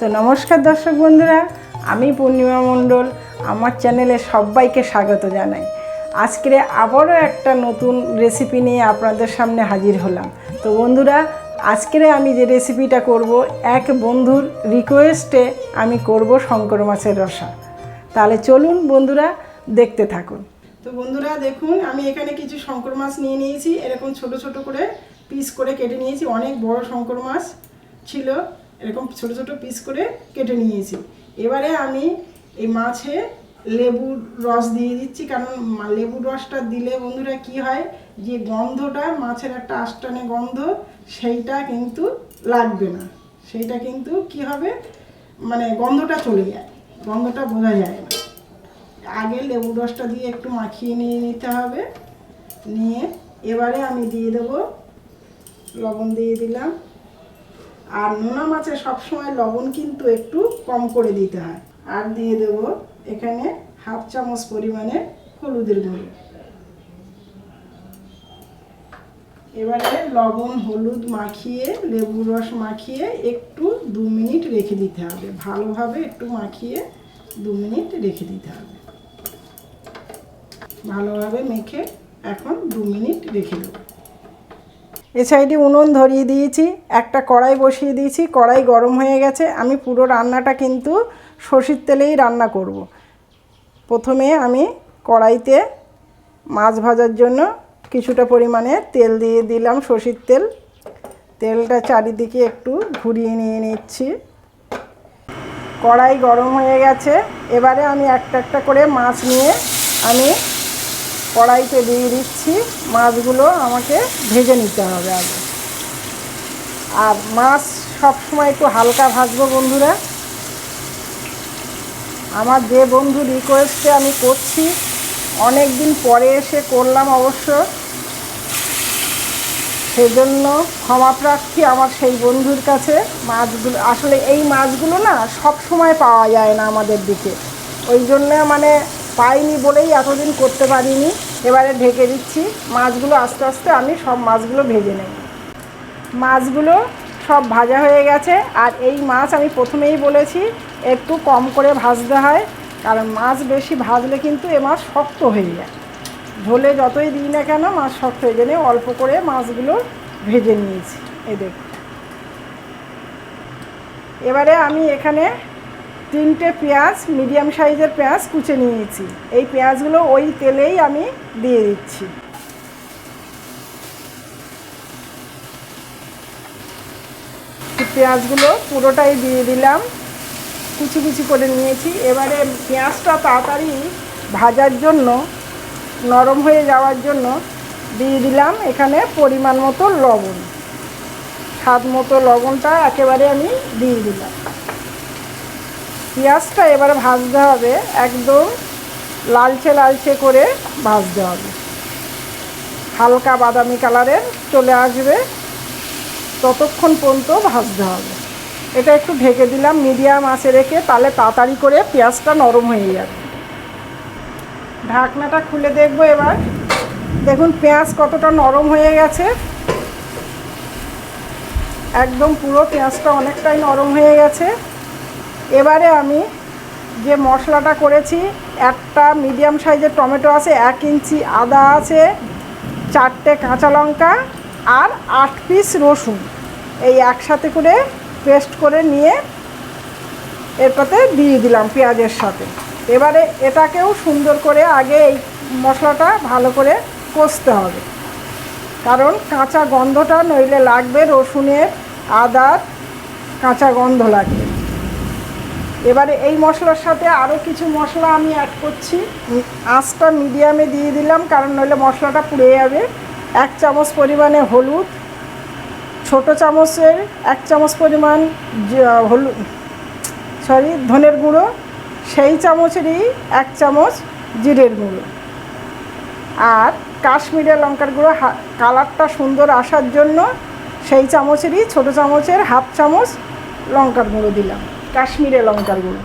তো নমস্কার দর্শক বন্ধুরা, আমি পূর্ণিমা মণ্ডল, আমার চ্যানেলে সবাইকে স্বাগত জানাই। আজকে আবারও একটা নতুন রেসিপি নিয়ে আপনাদের সামনে হাজির হলাম। তো বন্ধুরা, আজকের আমি যে রেসিপিটা করব, এক বন্ধুর রিকোয়েস্টে আমি করব শঙ্কর মাছের রসা। তাহলে চলুন বন্ধুরা, দেখতে থাকুন। তো বন্ধুরা, দেখুন, আমি এখানে কিছু শঙ্কর মাছ নিয়ে নিয়েছি। এরকম ছোট ছোট করে পিস করে কেটে নিয়েছি। অনেক বড় শঙ্কর মাছ ছিল। এরকম ছোট ছোট পিস করে কেটে নিয়েছি। এবারে আমি এই মাছে লেবুর রস দিয়ে দিচ্ছি, কারণ লেবুর রসটা দিলে বন্ধুরা কি হয়? যে গন্ধটা, মাছের একটা আষ্টানে গন্ধ, সেইটা কিন্তু লাগবে না। সেইটা কিন্তু কি হবে? মানে গন্ধটা চলে যায়। গন্ধটা বোঝা যায় না। আগে লেবুর রসটা দিয়ে একটু মাখিয়ে নিয়ে নিতে হবে। নিয়ে এবারে আমি দিয়ে দেবো। লবণ দিয়ে দিলাম। আর নোনা মাছে সবসময় লবণ কিন্তু একটু কম করে দিতে হয়। আর দিয়ে দেব এখানে হাফ চামচ পরিমাণে হলুদের গুঁড়ো। এবারে লবণ, হলুদ মাখিয়ে, লেবু রস মাখিয়ে একটু দু মিনিট রেখে দিতে হবে। ভালোভাবে একটু মাখিয়ে দু মিনিট রেখে দিতে হবে। ভালোভাবে মেখে এখন দু মিনিট রেখে দেবো। এ সাইডে উনুন ধরিয়ে দিয়েছি, একটা কড়াই বসিয়ে দিয়েছি, কড়াই গরম হয়ে গেছে, আমি পুরো রান্নাটা কিন্তু সর্ষের তেলেই রান্না করব। প্রথমে আমি কড়াইতে মাছ ভাজার জন্য কিছুটা পরিমাণে তেল দিয়ে দিলাম সর্ষের তেল তেলটা চারিদিকে একটু ঘুরিয়ে নিয়ে নিচ্ছি কড়াই গরম হয়ে গেছে, এবারে আমি একটা একটা করে মাছ নিয়ে আমি কড়াইতে দিয়ে দিচ্ছি, মাছগুলো আমাকে ভেজে নিতে হবে আগে। আর মাছ সবসময় একটু হালকা ভাজবো বন্ধুরা। আমার যে বন্ধু রিকোয়েস্টে আমি করছি অনেক দিন পরে এসে করলাম অবশ্য। সেজন্য ক্ষমা প্রার্থী আমার সেই বন্ধুর কাছে। মাছগুলো, আসলে এই মাছগুলো না সব সময় পাওয়া যায় না আমাদের দিকে। ওই জন্য মানে পাইনি বলেই এতদিন করতে পারিনি। এবারে ঢেকে দিচ্ছি। মাছগুলো আস্তে আস্তে আমি সব মাছগুলো ভেজে নেব। মাছগুলো সব ভাজা হয়ে গেছে। আর এই মাছ আমি প্রথমেই বলেছি, একটু কম করে ভাজতে হয়, কারণ মাছ বেশি ভাজলে কিন্তু এ মাছ শক্ত হয়ে যায়। ঝোলে যতই দিই না কেন, মাছ শক্ত হয়ে গেলে অল্প করে মাছগুলো ভেজে নিয়েছি। দেখুন। এবারে আমি এখানে তিনটে পেঁয়াজ, মিডিয়াম সাইজের পেঁয়াজ কুচে নিয়েছি। এই পেঁয়াজগুলো ওই তেলেই আমি দিয়ে দিচ্ছি। পেঁয়াজগুলো পুরোটাই দিয়ে দিলাম। কুচি কুচি করে নিয়েছি। এবারে পেঁয়াজটা তাড়াতাড়ি ভাজার জন্য, নরম হয়ে যাওয়ার জন্য দিয়ে দিলাম এখানে পরিমাণ মতো লবণ। স্বাদ মতো লবণটা একেবারে আমি দিয়ে দিলাম। পেঁয়াজটা এবারে ভাজতে হবে, একদম লালচে লালচে করে ভাজতে হবে। হালকা বাদামি কালারের চলে আসবে, ততক্ষণ পর্যন্ত ভাজতে হবে। এটা একটু ঢেকে দিলাম, মিডিয়াম আঁচে রেখে তাহলে তাড়াতাড়ি করে পেঁয়াজটা নরম হয়ে যাবে। ঢাকনাটা খুলে দেখব এবার। দেখুন, পেঁয়াজ কতটা নরম হয়ে গেছে। একদম পুরো পেঁয়াজটা অনেকটাই নরম হয়ে গেছে। এবারে আমি যে মশলাটা করেছি, একটা মিডিয়াম সাইজের টমেটো আছে, এক ইঞ্চি আদা আছে, চারটে কাঁচা লঙ্কা আর আট পিস রসুন। এই একসাথে করে পেস্ট করে নিয়ে এটাতে দিয়ে দিলাম পেঁয়াজের সাথে। এবারে এটাকেও সুন্দর করে আগে এই মশলাটা ভালো করে কষতে হবে। কারণ কাঁচা গন্ধটা নইলে লাগবে রসুনের আদার কাঁচা গন্ধ লাগবে এবারে এই মশলার সাথে আরও কিছু মশলা আমি অ্যাড করছি। আঁচটা মিডিয়ামে দিয়ে দিলাম, কারণ নইলে মশলাটা পুড়ে যাবে। এক চামচ পরিমাণে হলুদ, ছোট চামচের এক চামচ পরিমাণ হলুদ সরি ধনের গুঁড়ো, সেই চামচেরই এক চামচ জিরের গুঁড়ো। আর কাশ্মীরের লঙ্কার গুঁড়ো কালারটা সুন্দর আসার জন্য সেই চামচেরই ছোট চামচের হাফ চামচ লঙ্কার গুঁড়ো দিলাম। কাশ্মীরের লঙ্কার গুঁড়ো।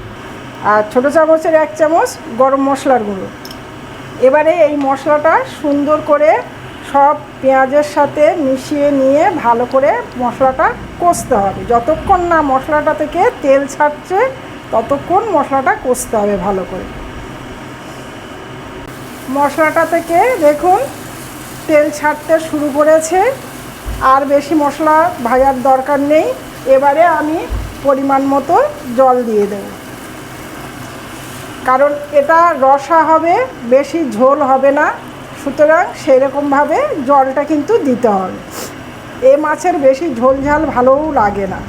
আর ছোটো চামচের এক চামচ গরম মশলার গুঁড়ো। এবারে এই মশলাটা সুন্দর করে সব পেঁয়াজের সাথে মিশিয়ে নিয়ে ভালো করে মশলাটা কষতে হবে। যতক্ষণ না মশলাটা থেকে তেল ছাড়ছে, ততক্ষণ মশলাটা কষতে হবে ভালো করে। মশলাটা থেকে দেখুন, তেল ছাড়তে শুরু করেছে। আর বেশি মশলা ভাজার দরকার নেই। এবারে আমি পরিমাণ মতো জল দিয়ে দেব। কারণ এটা রসা হবে, বেশি ঝোল হবে না। সুতরাং সেরকমভাবে জলটা কিন্তু দিতে হবে। এ মাছের বেশি ঝোল ঝাল ভালোও লাগে না।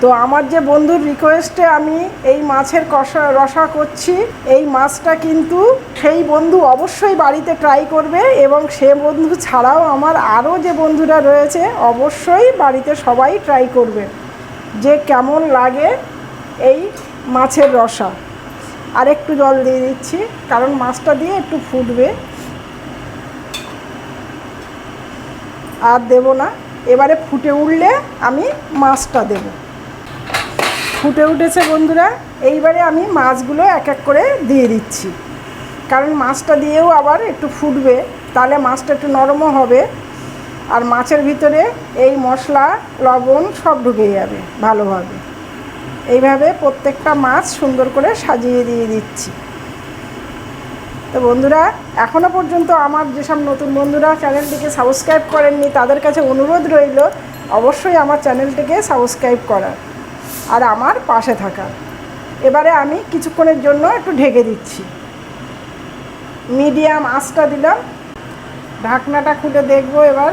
তো আমার যে বন্ধুর রিকোয়েস্টে আমি এই মাছের কষা, রসা করছি, এই মাছটা কিন্তু সেই বন্ধু অবশ্যই বাড়িতে ট্রাই করবে এবং সে বন্ধু ছাড়াও আমার আরও যে বন্ধুরা রয়েছে, অবশ্যই বাড়িতে সবাই ট্রাই করবে। যে কেমন লাগে এই মাছের রসা। আর একটু জল দিয়ে দিচ্ছি, কারণ মাছটা দিয়ে একটু ফুটবে। আর দেব না, এবারে ফুটে উঠলে আমি মাছটা দেবো। ফুটে উঠেছে বন্ধুরা, এইবারে আমি মাছগুলো এক এক করে দিয়ে দিচ্ছি। কারণ মাছটা দিয়েও আবার একটু ফুটবে, তাহলে মাছটা একটু নরমও হবে। আর মাছের ভিতরে এই মশলা, লবণ সব ঢুকে যাবে ভালোভাবে। এইভাবে প্রত্যেকটা মাছ সুন্দর করে সাজিয়ে দিয়ে দিচ্ছি। তো বন্ধুরা এখনও পর্যন্ত আমার যেসব নতুন বন্ধুরা চ্যানেলটিকে সাবস্ক্রাইব করেননি, তাদের কাছে অনুরোধ রইল অবশ্যই আমার চ্যানেলটিকে সাবস্ক্রাইব করার আর আমার পাশে থাকা এবারে আমি কিছুক্ষণের জন্য একটু ঢেকে দিচ্ছি। মিডিয়াম আঁচটা দিলাম। ঢাকনাটা খুলে দেখব এবার।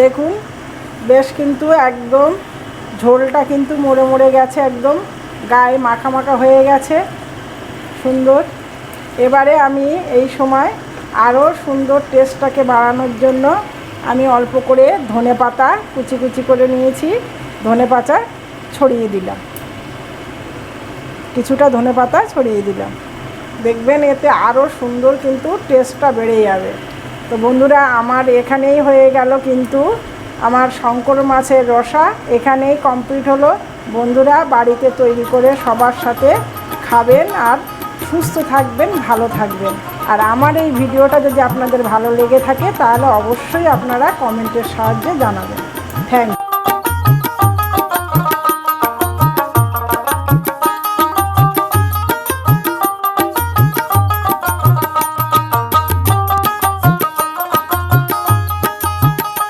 দেখুন, বেশ কিন্তু একদম ঝোলটা কিন্তু মরে মরে গেছে একদম, গায়ে মাখা মাখা হয়ে গেছে, সুন্দর। এবারে আমি এই সময় আরও সুন্দর টেস্টটাকে বাড়ানোর জন্য আমি অল্প করে ধনে পাতা কুচি কুচি করে নিয়েছি, ধনে পাতা ছড়িয়ে দিলাম। কিছুটা ধনে পাতা ছড়িয়ে দিলাম। দেখবেন এতে আরও সুন্দর কিন্তু টেস্টটা বেড়ে যাবে। তো বন্ধুরা, আমার এখানেই হয়ে গেল কিন্তু আমার শঙ্কর মাছের রসা। এখানেই কমপ্লিট হলো। বন্ধুরা, বাড়িতে তৈরি করে সবার সাথে খাবেন আর সুস্থ থাকবেন, ভালো থাকবেন। আর আমার এই ভিডিওটা যদি আপনাদের ভালো লেগে থাকে, তাহলে অবশ্যই আপনারা কমেন্টের সাহায্যে জানাবেন। থ্যাংক